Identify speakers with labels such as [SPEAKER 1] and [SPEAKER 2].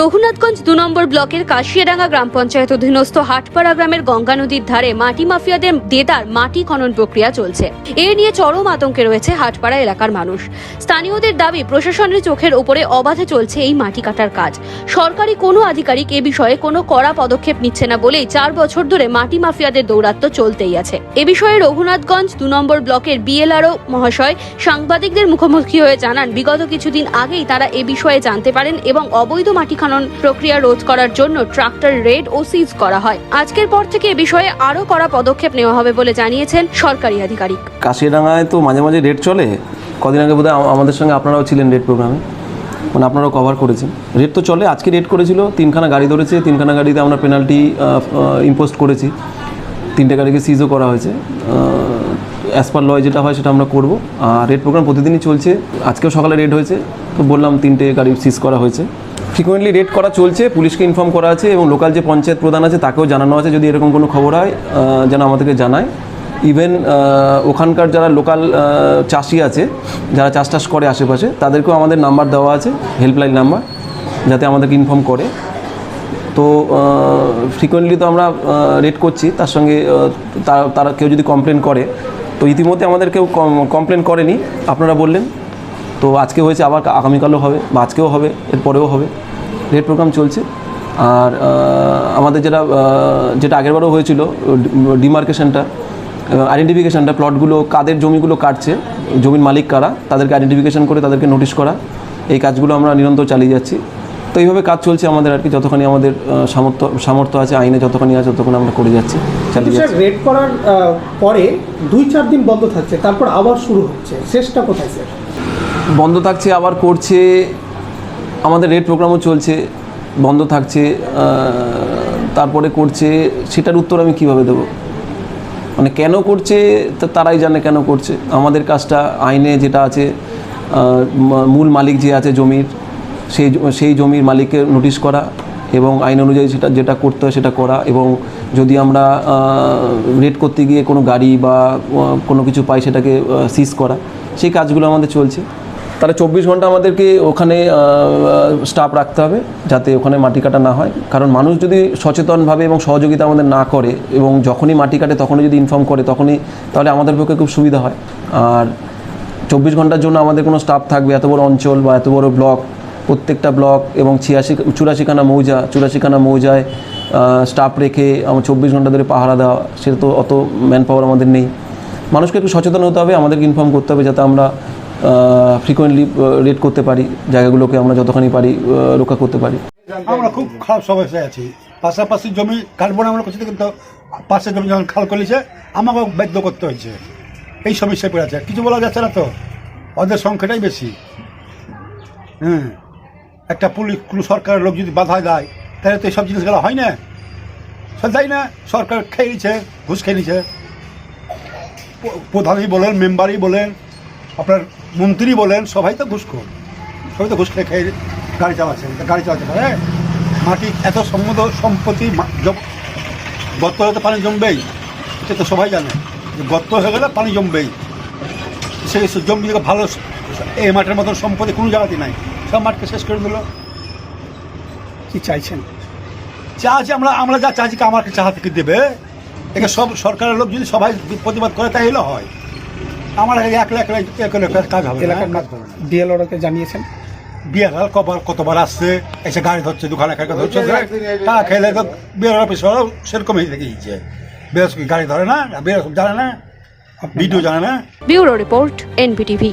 [SPEAKER 1] রঘুনাথগঞ্জ দু নম্বর ব্লকের কাশিয়াডাঙ্গা গ্রাম পঞ্চায়েত অধীনস্থ হাটপাড়া গ্রামের গঙ্গা নদীর ধারে মাটি মাফিয়াদের দেদার মাটি খনন প্রক্রিয়া চলছে। এ নিয়ে চরম আতঙ্কে রয়েছে হাটপাড়া এলাকার মানুষ। স্থানীয়দের দাবি, প্রশাসনের চোখের ওপরে অবাধে চলছে এই মাটি কাটার কাজ। সরকারি কোনো আধিকারিক এ বিষয়ে কোনো কড়া পদক্ষেপ নিচ্ছে না বলেই চার বছর ধরে মাটি মাফিয়াদের দৌরাত্ম্য চলতেই আছে। এ বিষয়ে রঘুনাথগঞ্জ দু নম্বর ব্লকের বিএলআরও মহাশয় সাংবাদিকদের মুখোমুখি হয়ে জানান, বিগত কিছুদিন আগেই তারা এ বিষয়ে জানতে পারেন এবং অবৈধ মাটি খনন প্রক্রিয়া রোধ করার জন্য ট্রাক্টর রেড ও সিজ করা হয়। আজকের পর থেকে এ বিষয়ে আরও কড়া পদক্ষেপ নেওয়া হবে বলে জানিয়েছেন সরকারি আধিকারিক।
[SPEAKER 2] কাশিয়াডাঙ্গায় তো মাঝে মাঝে রেট চলে। কদিন আগে বোধহয় আমাদের সঙ্গে আপনারাও ছিলেন রেট প্রোগ্রামে। মানে আপনারাও কভার করেছেন। রেট তো চলে, আজকে রেট করেছিল। তিনখানা গাড়ি ধরেছে, তিনখানা গাড়িতে আমরা পেনাল্টি ইম্পোজ করেছি। তিনটে গাড়িকে সিজও করা হয়েছে। অ্যাজ পার লয় যেটা হয় সেটা আমরা করব। আর রেট প্রোগ্রাম প্রতিদিনই চলছে। আজকেও সকালে রেড হয়েছে। তো বললাম তিনটে গাড়ি সিজ করা হয়েছে। ফ্রিকোয়েন্টলি রেড করা চলছে, পুলিশকে ইনফর্ম করা আছে এবং লোকাল যে পঞ্চায়েত প্রধান আছে তাকেও জানানো আছে যদি এরকম কোনো খবর হয় যেন আমাদেরকে জানায়। ইভেন ওখানকার যারা লোকাল চাষি আছে, যারা চাষ টাস করে আশেপাশে, তাদেরকেও আমাদের নাম্বার দেওয়া আছে হেল্পলাইন নাম্বার যাতে আমাদেরকে ইনফর্ম করে। তো ফ্রিকোয়েন্টলি তো আমরা রেড করছি, তার সঙ্গে তারা কেউ যদি কমপ্লেন করে, তো ইতিমধ্যে আমাদের কেউ কমপ্লেন করেনি। আপনারা বললেন তো আজকে হয়েছে আবার আগামীকালও হবে বা আজকেও হবে এরপরেও হবে। রেড প্রোগ্রাম চলছে। আর আমাদের যেটা যেটা আগেরবারও হয়েছিল ডিমার্কেশনটা আইডেন্টিফিকেশনটা প্লটগুলো কাদের জমিগুলো কাটছে জমির মালিক কারা তাদেরকে আইডেন্টিফিকেশন করে তাদেরকে নোটিশ করা এই কাজগুলো আমরা নিরন্তর চালিয়ে যাচ্ছি। তো এইভাবে কাজ চলছে আমাদের আর কি যতখানি আমাদের সামর্থ্য সামর্থ্য আছে আইনে যতখানি আছে ততক্ষণ আমরা করে যাচ্ছি চালিয়ে যাচ্ছি।
[SPEAKER 3] রেড করার পরে দুই চার দিন বন্ধ থাকছে তারপর আবার শুরু হচ্ছে শেষটা কোথায় স্যার?
[SPEAKER 2] বন্ধ থাকছে, আবার করছে। আমাদের রেড প্রোগ্রামও চলছে, বন্ধ থাকছে তারপরে করছে। সেটার উত্তর আমি কীভাবে দেবো? মানে কেন করছে, তা তারাই জানে কেন করছে। আমাদের কাজটা, আইনে যেটা আছে মূল মালিক যে আছে জমির, সেই সেই জমির মালিককে নোটিশ করা এবং আইন অনুযায়ী সেটা, যেটা করতে হয় সেটা করা এবং যদি আমরা রেড করতে গিয়ে কোনো গাড়ি বা কোনো কিছু পাই সেটাকে সিজ করা। সেই কাজগুলো আমাদের চলছে। তাহলে চব্বিশ ঘণ্টা আমাদেরকে ওখানে স্টাফ রাখতে হবে যাতে ওখানে মাটি কাটা না হয়। কারণ মানুষ যদি সচেতনভাবে এবং সহযোগিতা আমাদের না করে এবং যখনই মাটি কাটে, তখনই যদি ইনফর্ম করে, তখনই তাহলে আমাদের পক্ষে খুব সুবিধা হয়। আর চব্বিশ ঘণ্টার জন্য আমাদের কোনো স্টাফ থাকবে, এত বড় অঞ্চল বা এত বড় ব্লক প্রত্যেকটা ব্লক এবং ছিয়াশি, চুরাশিখানা মৌজা, চুরাশিখানা মৌজায় স্টাফ রেখে আমার চব্বিশ ঘণ্টা ধরে পাহারা দেওয়া, সেটা তো অত ম্যান পাওয়ার আমাদের নেই। মানুষকে একটু সচেতন হতে হবে, আমাদেরকে ইনফর্ম করতে হবে যাতে আমরা ফ্রিকোয়েন্টলি রেড করতে পারি, জায়গাগুলোকে আমরা যতখানি পারি রক্ষা করতে পারি।
[SPEAKER 4] আমরা খুব খারাপ সমস্যায় আছি। পাশাপাশি জমি কাটবো না আমরা করছি কিন্তু পাশের জমি যখন খাল করেছে আমাকেও বাধ্য করতে হয়েছে। এই সমস্যায় পড়ে আছে। কিছু বলা যাচ্ছে না তো? ওদের সংখ্যাটাই বেশি। হ্যাঁ। একটা পুলিশ, কোনো সরকারের লোক যদি বাধা দেয়, তাহলে তো এইসব জিনিসগুলো হয় না। সব তাই না, সরকার খেয়ে নিচ্ছে ঘুষ খেয়ে নিচ্ছে প্রধানই বলেন মেম্বারই বলেন আপনার মন্ত্রী বলেন, সবাই তো ঘুষখোর সবাই তো ঘুষ খেয়ে খেয়ে গাড়ি চালাচ্ছে তা গাড়ি চালাতে পারে মাটি এত সম্মত সম্পত্তি গর্ত তো পানি জমবেই, এটা তো সবাই জানে। যে গর্ত হয়ে গেলে পানি জমবেই। সব জমি ভালো এই মাঠের মতন সম্পত্তি কোনো জায়গাতে নাই। সব মাঠকে শেষ করে দিল।
[SPEAKER 3] কি চাইছেন?
[SPEAKER 4] চা আছে আমরা আমরা যা চাচ্ছি কি আমাকে চা থেকে দেবে? একে সব সরকারের লোক যদি সবাই প্রতিবাদ করে তাই হলে হয়। আমার একলা একলা একলা কাজ হবে
[SPEAKER 3] এলাকার
[SPEAKER 4] কাজ হবে না
[SPEAKER 3] জানিয়েছেন?
[SPEAKER 4] বিয়ার কবার কতবার আসছে এসে গাড়ি ধরছে দোকানে খাই ধরছে তা খেলে তো বিয়ার অফিস সেরকম দেখিয়েছে গিয়েছে। বিয়ার গাড়ি ধরে না? বিয়ার জানে না? ভিডিও জানে না?
[SPEAKER 1] Bureau report এনপিটিভি